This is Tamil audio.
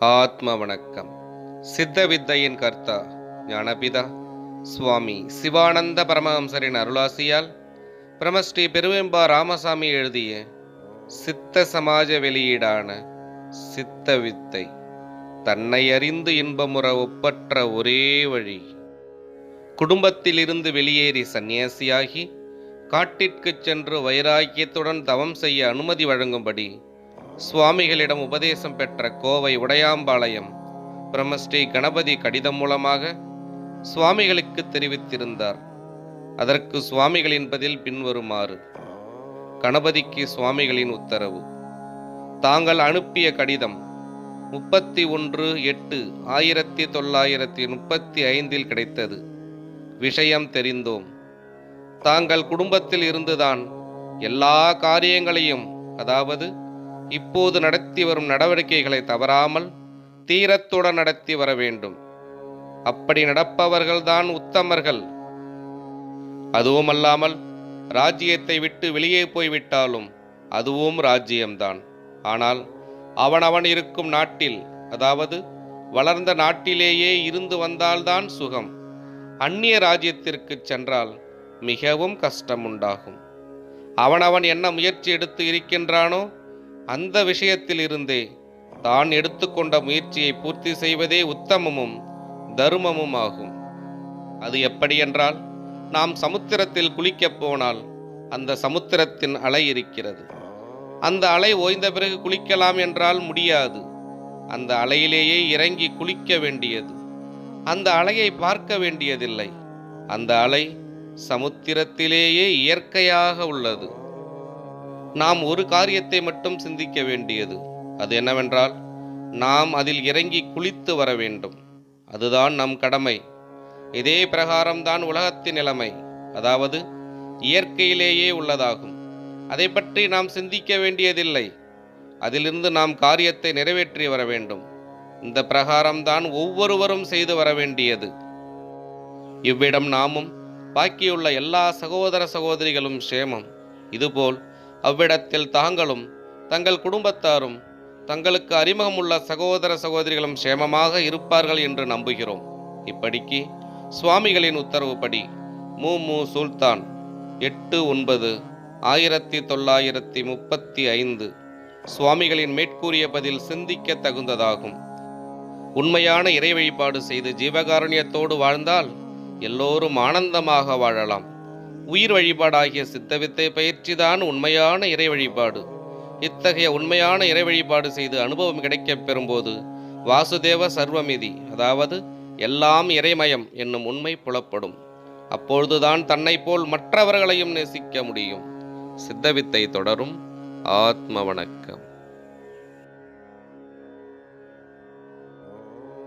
ஆத்ம வணக்கம் சித்த வித்தையின் கர்த்தா ஞானபிதா சுவாமி சிவானந்த பரமஹம்சரின் அருளாசியால் பிரமஸ்ரீ பெருவெம்பா ராமசாமி எழுதிய சித்த சமாஜ வெளியீடான சித்த வித்தை தன்னை அறிந்து இன்பமுற ஒப்பற்ற ஒரே வழி. குடும்பத்திலிருந்து வெளியேறி சந்நியாசியாகி காட்டிற்குச் சென்று வைராக்கியத்துடன் தவம் செய்ய அனுமதி வழங்கும்படி சுவாமிகளிடம் உபதேசம் பெற்ற கோவை உடையாம்பாளையம் பிரம்மஸ்ரீ கணபதி கடிதம் மூலமாக சுவாமிகளுக்கு தெரிவித்திருந்தார். அதற்கு சுவாமிகளின் பதில் பின்வருமாறு. கணபதிக்கு சுவாமிகளின் உத்தரவு. தாங்கள் அனுப்பிய கடிதம் முப்பத்தி ஒன்று எட்டு ஆயிரத்தி தொள்ளாயிரத்தி முப்பத்தி ஐந்தில் கிடைத்தது. விஷயம் தெரிந்தோம். தாங்கள் குடும்பத்தில் இருந்துதான் எல்லா காரியங்களையும் அதாவது இப்போது நடத்தி வரும் நடவடிக்கைகளை தவறாமல் தீரத்துடன் நடத்தி வர வேண்டும். அப்படி நடப்பவர்கள்தான் உத்தமர்கள். அதுவுமல்லாமல் ராஜ்யத்தை விட்டு வெளியே போய்விட்டாலும் அதுவும் ராஜ்யம்தான். ஆனால் அவனவன் இருக்கும் நாட்டில் அதாவது வளர்ந்த நாட்டிலேயே இருந்து வந்தால்தான் சுகம். அந்நிய ராஜ்யத்திற்கு சென்றால் மிகவும் கஷ்டம் உண்டாகும் அவனவன் என்ன முயற்சி எடுத்து இருக்கின்றானோ அந்த விஷயத்தில் இருந்தே தான் எடுத்துக்கொண்ட முயற்சியை பூர்த்தி செய்வதே உத்தமமும் தருமமும் ஆகும். அது எப்படியென்றால் நாம் சமுத்திரத்தில் குளிக்கப் போனால் அந்த சமுத்திரத்தின் அலை இருக்கிறது. அந்த அலை ஓய்ந்த பிறகு குளிக்கலாம் என்றால் முடியாது. அந்த அலையிலேயே இறங்கி குளிக்க வேண்டியது. அந்த அலையை பார்க்க வேண்டியதில்லை. அந்த அலை சமுத்திரத்திலேயே இயற்கையாக உள்ளது. நாம் ஒரு காரியத்தை மட்டும் சிந்திக்க வேண்டியது. அது என்னவென்றால் நாம் அதில் இறங்கி குளித்து வர வேண்டும். அதுதான் நம் கடமை. இதே பிரகாரம்தான் உலகத்தின் நிலைமை. அதாவது இயற்கையிலேயே உள்ளதாகும். அதை பற்றி நாம் சிந்திக்க வேண்டியதில்லை. அதிலிருந்து நாம் காரியத்தை நிறைவேற்றி வர வேண்டும். இந்த பிரகாரம்தான் ஒவ்வொருவரும் செய்து வர வேண்டியது. இவ்விடம் நாமும் பாக்கியுள்ள எல்லா சகோதர சகோதரிகளும் சேமம் இதுபோல் அவ்விடத்தில் தாங்களும் தங்கள் குடும்பத்தாரும் தங்களுக்கு அறிமுகமுள்ள சகோதர சகோதரிகளும் சேமமாக இருப்பார்கள் என்று நம்புகிறோம். இப்படிக்கு சுவாமிகளின் உத்தரவுப்படி மு. மு. சுல்தான் எட்டு ஒன்பது ஆயிரத்தி தொள்ளாயிரத்தி முப்பத்தி ஐந்து சுவாமிகளின் மேற்கூறிய பதில் சிந்திக்க தகுந்ததாகும். உண்மையான இறை வழிபாடு செய்து ஜீவகாருண்யத்தோடு வாழ்ந்தால் எல்லோரும் ஆனந்தமாக வாழலாம். உயிர் வழிபாடாகிய சித்தவித்தை பயிற்சிதான் உண்மையான இறை வழிபாடு. இத்தகைய உண்மையான இறை வழிபாடு செய்து அனுபவம் கிடைக்கப் பெறும்போது வாசுதேவ சர்வமிதி அதாவது எல்லாம் இறைமயம் என்னும் உண்மை புலப்படும். அப்பொழுதுதான் தன்னை போல் மற்றவர்களையும் நேசிக்க முடியும். சித்தவித்தை தொடரும். ஆத்ம வணக்கம்.